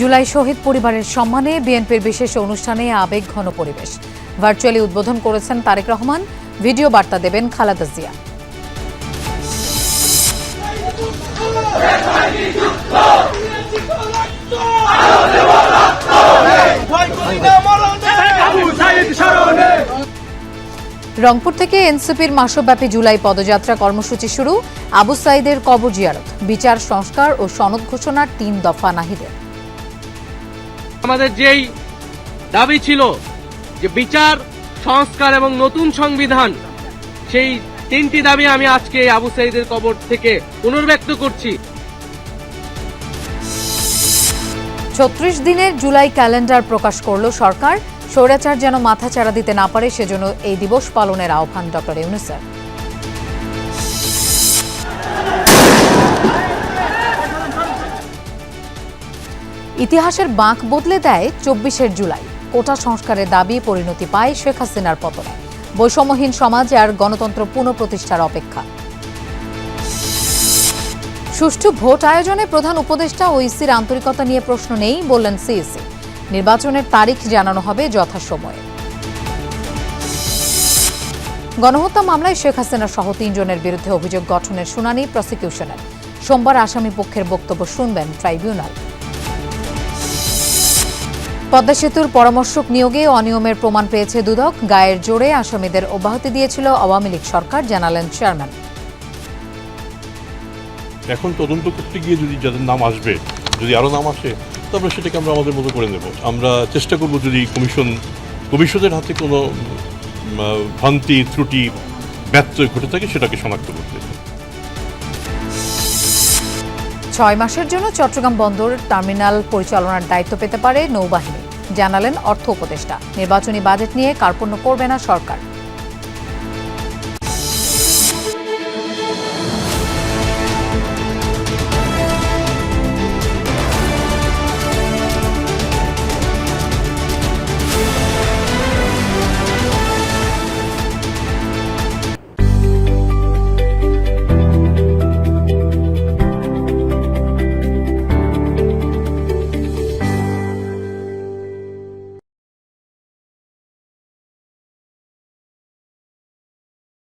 জুলাই শহীদ পরিবারের সম্মানে বিএনপির বিশেষ অনুষ্ঠানে আবেগ ঘন পরিবেশ। ভার্চুয়ালি উদ্বোধন করেছেন তারেক রহমান। ভিডিও বার্তা দেবেন খালেদা জিয়া। রংপুর থেকে এনসিপির মাসব্যাপী জুলাই পদযাত্রা কর্মসূচি শুরু। আবু সাইদের কবর জিয়ারত। বিচার, সংস্কার ও সনদ ঘোষণার তিন দফা নাহিদের। আমাদের যেই দাবি ছিল যে বিচার, সংস্কার এবং নতুন সংবিধান, সেই তিনটি দাবি আমি আজকে আবু সাইদের কবর থেকে পুনর্ব্যক্ত করছি। ছত্রিশ দিনের জুলাই ক্যালেন্ডার প্রকাশ করল সরকার। স্বৈরাচার যেন মাথা চাড়া দিতে না পারে, সেজন্য এই দিবস পালনের আহ্বান ডক্টর ইউনুসের। ইতিহাসের বাঁক বদলে দেয় চব্বিশের জুলাই। কোটা সংস্কারের দাবি পরিণতি পায় শেখ হাসিনার পতনে। বৈষম্যহীন সমাজ আর গণতন্ত্র পুনঃপ্রতিষ্ঠার অপেক্ষা। সুষ্ঠু ভোট আয়োজনে প্রধান উপদেষ্টা ও ইসির আন্তরিকতা নিয়ে প্রশ্ন নেই বললেন সিইসি। নির্বাচনের তারিখ জানানো হবে যথাসময়ে। গণহত্যা মামলায় শেখ হাসিনা সহ তিনজনের বিরুদ্ধে অভিযোগ গঠনের শুনানি প্রসিকিউশনের। সোমবার আসামি পক্ষের বক্তব্য শুনবেন ট্রাইব্যুনাল। পদ্মা সেতুর পরামর্শক নিয়োগে অনিয়মের প্রমাণ পেয়েছে দুদক। গায়ের জোরে আসামিদের অব্যাহতি দিয়েছিল আওয়ামী লীগ সরকার জানালেন চেয়ারম্যান। এখন তদন্ত করতে গিয়ে যদি যাদের নাম আসবে যদি আরও নাম আসে তারপরে সেটাকে আমরা আমাদের মতো করে নেব। আমরা চেষ্টা করব যদি কমিশন কমিশনের হাতে কোনো ভ্রান্তি ত্রুটি ব্যত্যয় ঘটে থাকে সেটাকে শনাক্ত করতে। ছয় মাসের জন্য চট্টগ্রাম বন্দর টার্মিনাল পরিচালনার দায়িত্ব পেতে পারে নৌবাহিনী। জানালেন অর্থ উপদেষ্টা। নির্বাচনী বাজেট নিয়ে কার্পণ্য করবে না সরকার।